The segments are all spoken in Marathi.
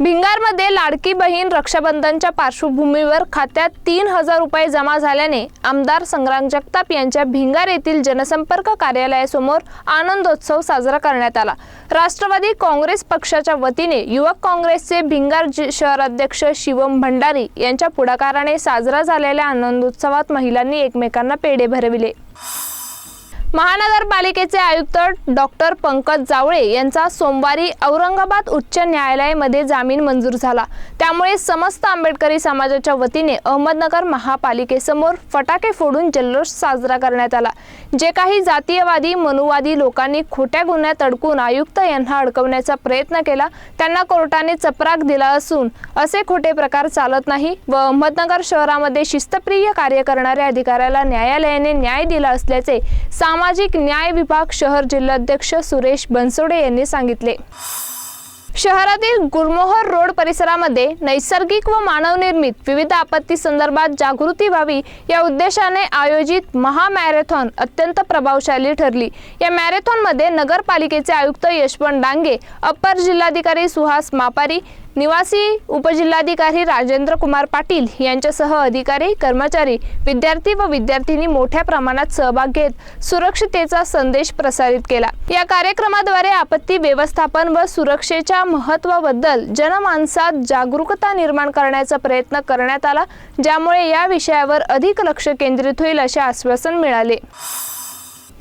भिंगारमध्ये लाडकी बहीण रक्षाबंधनच्या पार्श्वभूमीवर खात्यात तीन हजार रुपये जमा झाल्याने आमदार संग्राम जगताप यांच्या भिंगार येथील जनसंपर्क कार्यालयासमोर आनंदोत्सव साजरा करण्यात आला. राष्ट्रवादी काँग्रेस पक्षाच्या वतीने युवक काँग्रेसचे भिंगार जि- शहराध्यक्ष शिवम भंडारी यांच्या पुढाकाराने साजरा झालेल्या आनंदोत्सवात महिलांनी एकमेकांना पेढे भरविले. महानगरपालिकेचे आयुक्त डॉक्टर पंकज जावळे यांचा सोमवारी औरंगाबाद उच्च न्यायालयामध्ये जामीन मंजूर झाला. त्यामुळे समस्त आंबेडकरी समाजाच्या वतीने अहमदनगर महापालिकेसमोर फटाके फोडून जल्लोष साजरा करण्यात आला. जे काही जातीयवादी मनुवादी लोकांनी खोट्या गुन्ह्यात अडकून आयुक्त यांना अडकवण्याचा प्रयत्न केला त्यांना कोर्टाने चपराक दिला असून असे खोटे प्रकार चालत नाही व अहमदनगर शहरामध्ये शिस्तप्रिय कार्य करणाऱ्या अधिकाऱ्याला न्यायालयाने न्याय दिला असल्याचे साम सामाजिक न्याय विभाग शहर जिल्हाध्यक्ष सुरेश बनसोडे यांनी सांगितले. शहरातील गुरमोहर रोड परिसरामध्ये नैसर्गिक व मानवनिर्मित विविध आपत्ती संदर्भात जागृती व्हावी या उद्देशाने आयोजित महामॅरेथॉन अत्यंत प्रभावशाली ठरली. या मॅरेथॉनमध्ये नगरपालिकेचे आयुक्त यशवंत डांगे अप्पर जिल्हाधिकारी सुहास मापारी निवासी उपजिल्हाधिकारी राजेंद्र कुमार पाटील यांच्यासह अधिकारी कर्मचारी विद्यार्थी व विद्यार्थिनी मोठ्या प्रमाणात सहभाग घेत सुरक्षितेचा संदेश प्रसारित केला. या कार्यक्रमाद्वारे आपत्ती व्यवस्थापन व सुरक्षेच्या महत्वाबद्दल जनमानसात जागरूकता निर्माण करण्याचा प्रयत्न करण्यात आला ज्यामुळे या विषयावर अधिक लक्ष केंद्रित होईल असे आश्वासन मिळाले.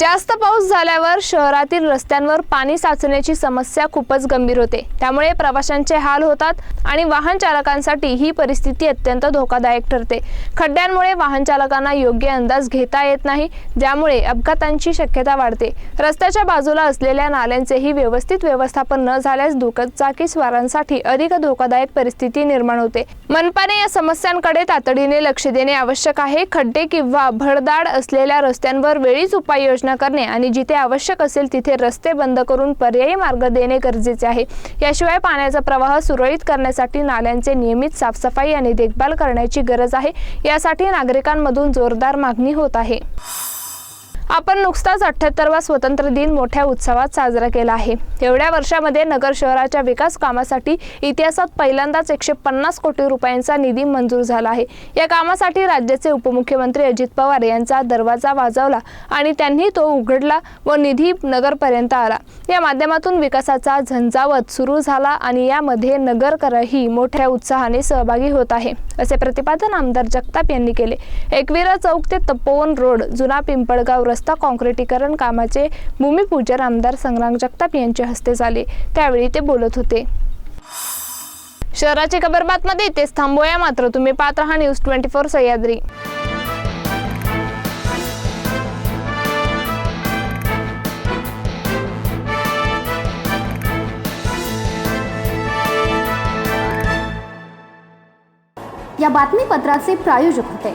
जास्त पाऊस झाल्यावर शहरातील रस्त्यांवर पाणी साचण्याची समस्या खूपच गंभीर होते. त्यामुळे प्रवाशांचे हाल होतात आणि वाहन चालकांसाठी ही परिस्थिती अत्यंत धोकादायक ठरते. खड्ड्यांमुळे वाहन चालकांना योग्य अंदाज घेता येत नाही ज्यामुळे अपघातांची शक्यता वाढते. रस्त्याच्या बाजूला असलेल्या नाल्यांचेही व्यवस्थित व्यवस्थापन न झाल्यास दुखचाकी स्वारांसाठी अधिक धोकादायक परिस्थिती निर्माण होते. मनपाने या समस्यांकडे तातडीने लक्ष देणे आवश्यक आहे. खड्डे किंवा भरदाड असलेल्या रस्त्यांवर वेळीच उपाययोजना करणे आणि जिथे आवश्यक असेल तिथे रस्ते बंद करून पर्यायी मार्ग देणे गरजेचे आहे. याशिवाय पाण्याचा प्रवाह सुरळीत करण्यासाठी नाल्यांचे नियमित साफसफाई आणि देखभाल करण्याची गरज आहे. यासाठी नागरिकांमधून जोरदार मागणी होत आहे. आपण नुकताच अठ्ठ्याहत्तरवा स्वतंत्र दिन मोठ्या उत्सवात साजरा केला आहे. एवढ्या वर्षामध्ये नगर शहराच्या विकास कामासाठी इतिहासात पहिल्यांदाच एकशे पन्नास कोटी रुपयांचा निधी मंजूर झाला आहे. या कामासाठी राज्याचे उपमुख्यमंत्री अजित पवार यांचा दरवाजा वाजवला आणि त्यांनी तो उघडला व निधी नगरपर्यंत आला. या माध्यमातून विकासाचा झंझावत सुरू झाला आणि यामध्ये नगरकरही मोठ्या उत्साहाने सहभागी होत आहे असे प्रतिपादन आमदार जगताप यांनी केले. एकविरा चौक ते तपोवन रोड जुना पिंपळगाव रस्ता रस्ता काँक्रिटीकरण कामाचे भूमिपूजन आमदार संग्राम जगताप यांच्या हस्ते झाले. त्यावेळी ते बोलत होते. शहराची खबर बातमध्ये इथेच थांबूया मात्र. तुम्ही पाहत राहा न्यूज ट्वेंटी फोर सह्याद्री. या बातमीपत्राचे प्रायोजक होते.